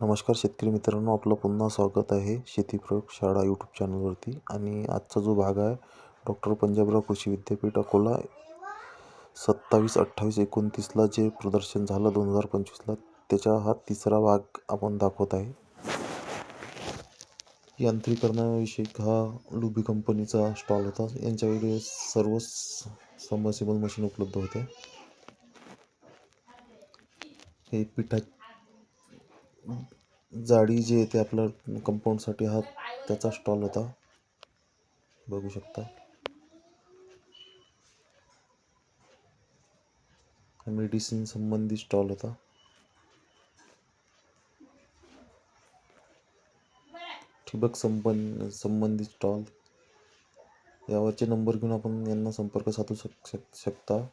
नमस्कार शेतकरी मित्रांनो आपलं पुन्हा स्वागत आहे शेती प्रयोगशाळा यूट्यूब चॅनलवरती. आणि आजचा जो भाग आहे डॉक्टर पंजाबराव कृषी विद्यापीठ अकोला सत्तावीस अठ्ठावीस एकोणतीसला जे प्रदर्शन झालं दोन हजार पंचवीसला त्याचा हा तिसरा भाग आपण दाखवत आहे. यांत्रिकरणाविषयी हा लुबी कंपनीचा स्टॉल होता. यांच्याकडे सर्व समर्सिबल मशीन उपलब्ध होत्या. हे पिठा जाडी जे येते आपल्या कंपाऊंडसाठी हा त्याचा स्टॉल होता. बघू शकता. मेडिसिन संबंधी स्टॉल होता. ठिबक संबंध संबंधित स्टॉल. यावरचे नंबर घेऊन आपण यांना संपर्क साधू शक शक शकता.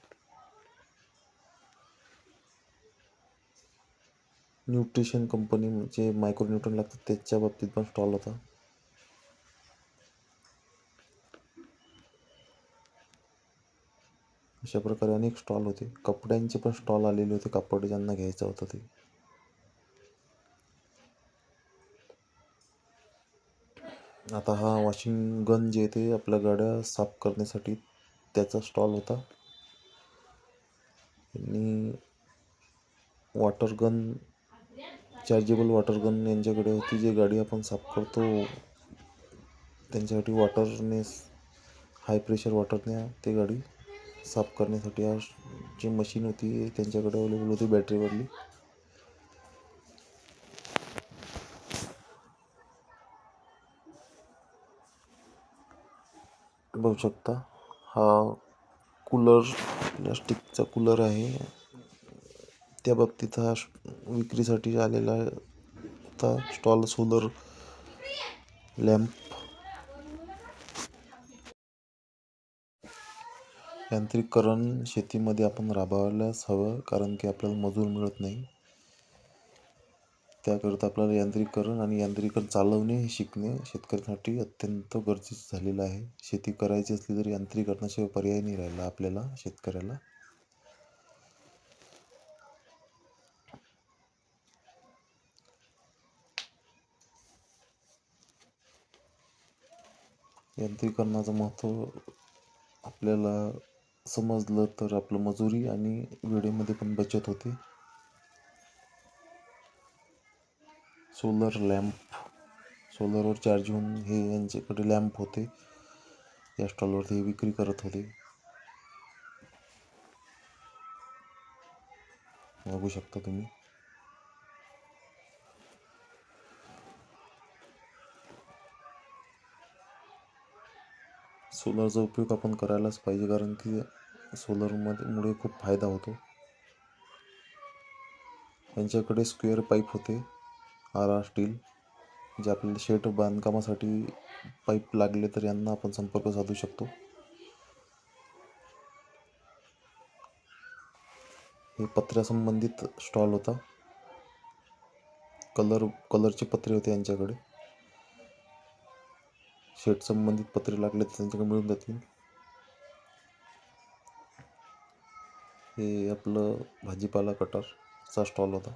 न्यूट्रिशन कंपनी जे मायक्रो न्यूट्रन लागतात त्याच्या बाबतीत पण स्टॉल होता. अशा प्रकारे अनेक स्टॉल होते. कपड्यांचे पण स्टॉल आलेले होते. कापड ज्यांना घ्यायचं होतं ते. आता हा वॉशिंग गन जे ते आपल्या गाड्या साफ करण्यासाठी त्याचा स्टॉल होता. आणि water gun chargeable water gun यांच्याकडे होती जे गाडी आपण साफ करतो त्यांच्यासाठी वॉटरने हाय प्रेशर वॉटरने ते गाडी साफ करण्यासाठी हा जी मशीन होती त्यांच्याकडे अवेलेबल होती बॅटरीवरली बघू शकता हा कूलर प्लास्टिकचा कूलर आहे. त्या बाबतीत हा विक्रीसाठी आलेला होता स्टॉल सोलर लॅम्प यांत्रिकरण शेतीमध्ये आपण राबवायलाच हवं कारण की आपल्याला मजूर मिळत नाही. त्याकरता आपल्याला यांत्रिकरण आणि यांत्रिकरण चालवणे हे शिकणे शेतकऱ्यांसाठी अत्यंत गरजेचं झालेलं आहे. शेती करायची असली तरी यांत्रिकरणाशिवाय पर्याय नाही राहिला आपल्याला शेतकऱ्याला. यांत्रिकरणाचं महत्त्व आपल्याला समजलं तर आपलं मजुरी आणि वेळेमध्ये पण बचत होते. सोलर लॅम्प सोलरवर चार्ज होऊन हे यांच्याकडे लॅम्प होते. या स्टॉलवरती हे विक्री करत होते. बघू शकता तुम्ही. सोलरचा उपयोग आपण करायलाच पाहिजे कारण की सोलरमध्ये मुळे खूप फायदा होतो. यांच्याकडे स्क्वेअर पाईप होते आर आर स्टील जे आपल्याला शेड बांधकामासाठी पाईप लागले तर यांना आपण संपर्क साधू शकतो. हे पत्र्यासंबंधित स्टॉल होता. कलर कलरचे पत्रे होते यांच्याकडे. शेड संबंधित पत्रे लागले तर त्यांच्याकडे मिळून जातील. हे आपलं भाजीपाला कटरचा स्टॉल होता.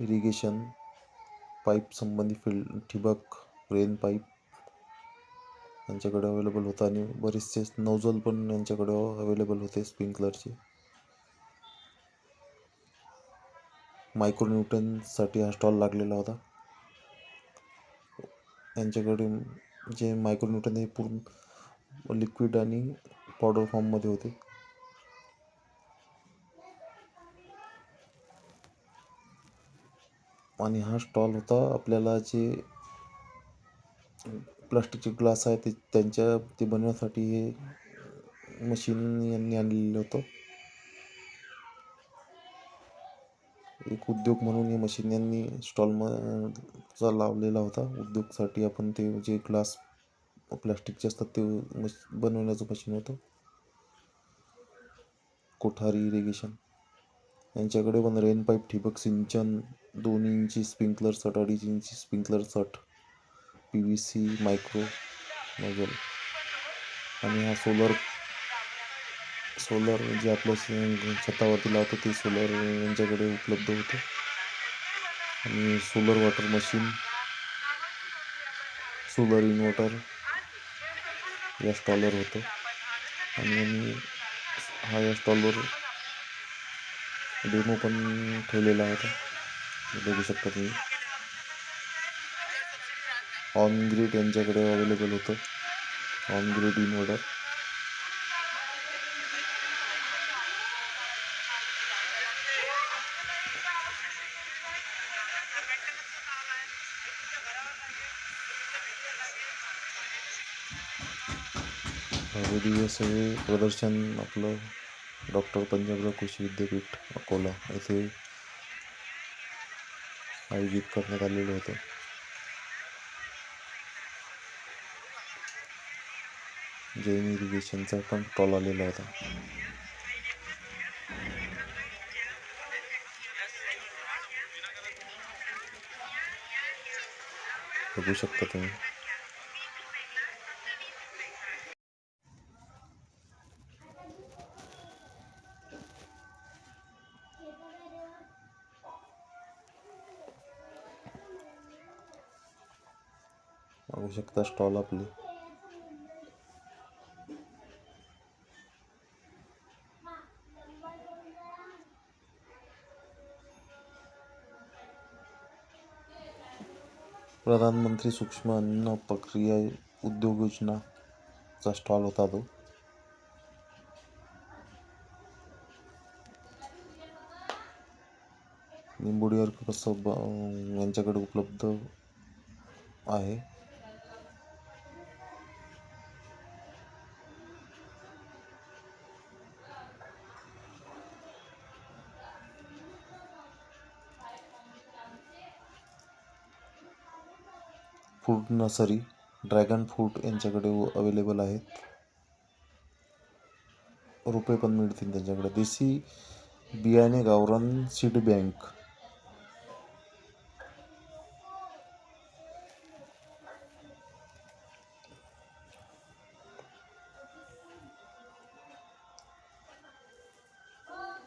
इरिगेशन पाईप संबंधी फिल्ड ठिबक रेन पाईप यांच्याकडे अवेलेबल होता आणि बरेचसे नौजल पण यांच्याकडे अवेलेबल होते स्प्रिंकलरचे मायक्रोन्यूटनसाठी हा स्टॉल लागलेला होता. यांच्याकडे जे मायक्रोन्यूटन हे पूर्ण लिक्विड आणि पावडर फॉर्ममध्ये होते. आणि हा स्टॉल होता आपल्याला जे प्लास्टिकचे ग्लास आहे ते त्यांच्या ते बनवण्यासाठी हे मशीन यांनी आणलेलं होतं. एक उद्योग म्हणून हे मशीन यांनी स्टॉल चा लावलेला होता. उद्योगसाठी आपण ते जे ग्लास प्लास्टिकचे असतात ते मश बनवण्याचं मशीन होतं. कोठारी इरिगेशन यांच्याकडे पण रेन पाईप ठिबक सिंचन दोन इंची स्प्रिंकलर सट अडीच इंची sprinkler set P V C micro nozzle आणि हा सोलर सोलर जे आपल्या छतावरती लावतो ते सोलर यांच्याकडे उपलब्ध होतं. आणि solar water machine solar inverter या स्टॉलवर होतं. आणि आम्ही हा या स्टॉलवर डेमो पण ठेवलेला होता. बघू शकता तुम्ही. ऑन ग्रीड यांच्याकडे अवेलेबल होतं. ऑन ग्रीड इन्व्हर्टर भव्यदिव्य असं प्रदर्शन आपलं डॉक्टर पंजाबराव कृषी विद्यापीठ अकोला येथे आयोजित करण्यात आलेलं होतं. जैन इरिगेशनचा पण स्टॉल आलेला होता. बघू शकता तुम्ही. शकता स्टॉल आपले. प्रधानमंत्री सूक्ष्म अन्न प्रक्रिया उद्योग योजनाचा स्टॉल होता तो. निंबोडीवर कसं यांच्याकडे उपलब्ध आहे. फ्रूट नर्सरी ड्रॅगन फ्रूट यांच्याकडे अवेलेबल आहेत रुपये पण मिळतील त्यांच्याकडे. देसी बियाणे गावरान सीड बँक.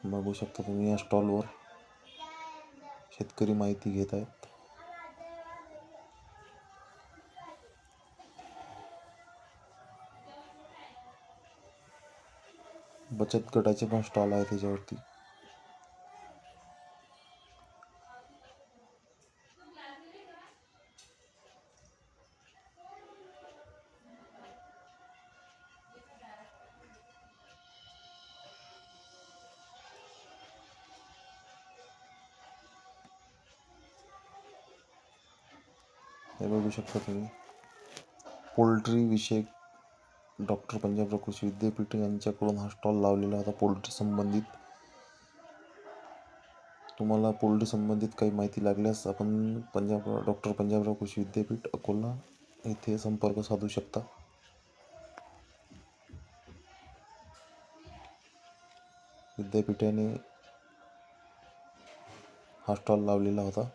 बघू शकता तुम्ही या स्टॉलवर शेतकरी माहिती घेत आहे. बचत गटाचे पण स्टॉल आहे त्याच्यावरती. हे बघू शकता तुम्ही. पोल्ट्री विषयक डॉक्टर पंजाबराव कृषी विद्यापीठ यांच्याकडून हा स्टॉल लावलेला होता पोल्ट्री संबंधित तुम्हाला पोल्ट्री संबंधित काही माहिती लागल्यास आपण पंजाब डॉक्टर पंजाबराव कृषी विद्यापीठ अकोला येथे संपर्क साधू शकता. विद्यापीठाने हा स्टॉल लावलेला होता.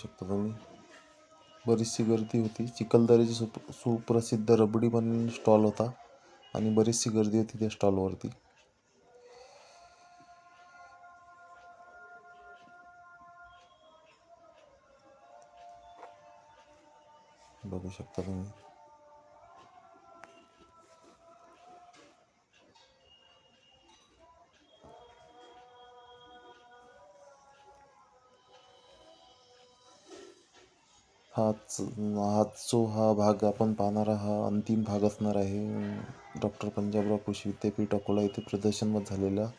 शकता तुम्ही बरीचशी गर्दी होती. चिखलदऱ्याची सुप सुप्रसिद्ध रबडी पण स्टॉल होता आणि बरीचशी गर्दी होती त्या स्टॉलवरती बघू शकता तुम्ही. हाच हाच जो हा भाग आपण पाहणारा हा अंतिम भाग असणार आहे. डॉक्टर पंजाबराव कृषी विद्यापीठ अकोला येथे प्रदर्शनमध्ये झालेला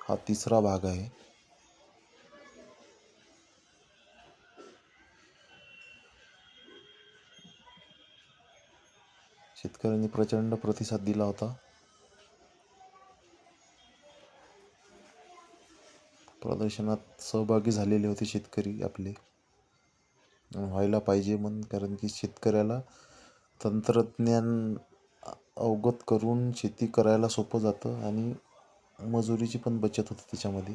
हा तिसरा भाग आहे. शेतकऱ्यांनी प्रचंड प्रतिसाद दिला होता. प्रदर्शनात सहभागी झालेले होते शेतकरी आपले. व्हायला पाहिजे म्हणून कारण की शेतकऱ्याला तंत्रज्ञान अवगत करून शेती करायला सोपं जातं आणि मजुरीची पण बचत होते त्याच्यामध्ये.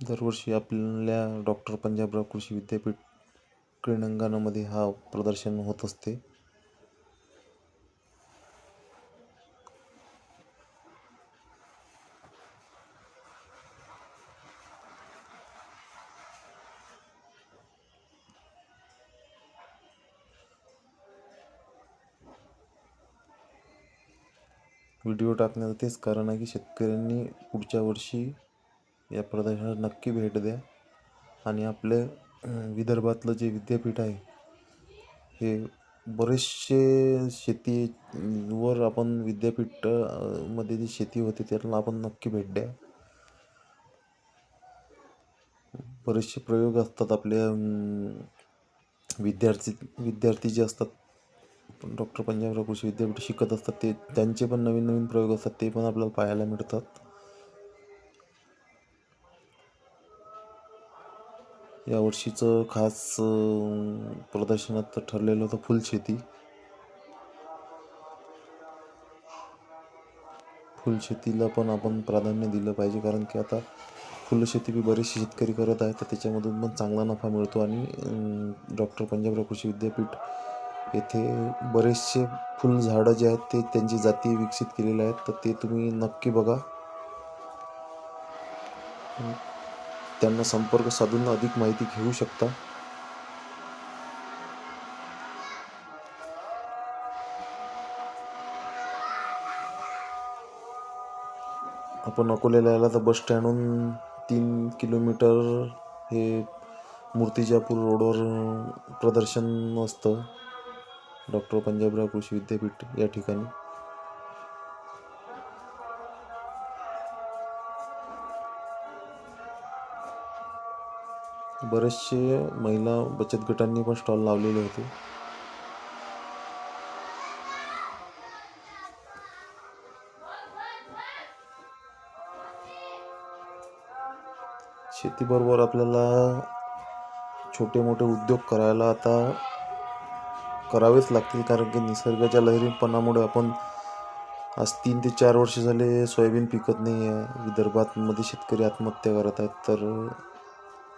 दरवर्षी आपल्या डॉक्टर पंजाबराव कृषी विद्यापीठ क्रीडांगणामध्ये हा प्रदर्शन होत असते. व्हिडिओ टाकण्याचं तेच कारण आहे की शेतकऱ्यांनी पुढच्या वर्षी या प्रदर्शनाला नक्की भेट द्या. आणि आपले विदर्भातलं जे विद्यापीठ आहे हे बरेचसे शेती वर आपण विद्यापीठमध्ये जी शेती होते त्याला आपण नक्की भेट द्या. बरेचसे प्रयोग असतात आपल्या विद्यार्थी विद्यार्थी जे असतात डॉक्टर पंजाबराव कृषी विद्यापीठ शिकत असतात ते त्यांचे पण नवीन नवीन प्रयोग असतात ते पण आपल्याला पाहायला मिळतात. यावर्षीचं खास प्रदर्शनात ठरलेलं होतं फुलशेती. फुलशेतीला पण आपण प्राधान्य दिलं पाहिजे कारण की आता फुलशेती बी बरेचसे शेतकरी करत आहेत तर त्याच्यामधून पण चांगला नफा मिळतो. आणि डॉक्टर पंजाबराव कृषी विद्यापीठ येथे बरेचसे फुलझाडं जे आहेत ते त्यांची जाती विकसित केलेले आहेत तर ते तुम्ही नक्की बघा. त्यांना संपर्क साधून अधिक माहिती घेऊ शकता. आपण अकोल्याला आला तर बस स्टँडहून तीन किलोमीटर हे मूर्तिजापूर रोडवर प्रदर्शन असतं. डॉक्टर पंजाबराव कृषी विद्यापीठ या ठिकाणी. बरेचसे महिला बचत गटांनी पण स्टॉल लावलेले होते. शेतीबरोबर आपल्याला छोटे मोठे उद्योग करायला आता करावेच लागतील कारण की निसर्गाच्या लहरीपणामुळे आपण आज तीन ते चार वर्ष झाले सोयाबीन पिकत नाही आहे विदर्भात मध्ये शेतकरी आत्महत्या करत आहेत तर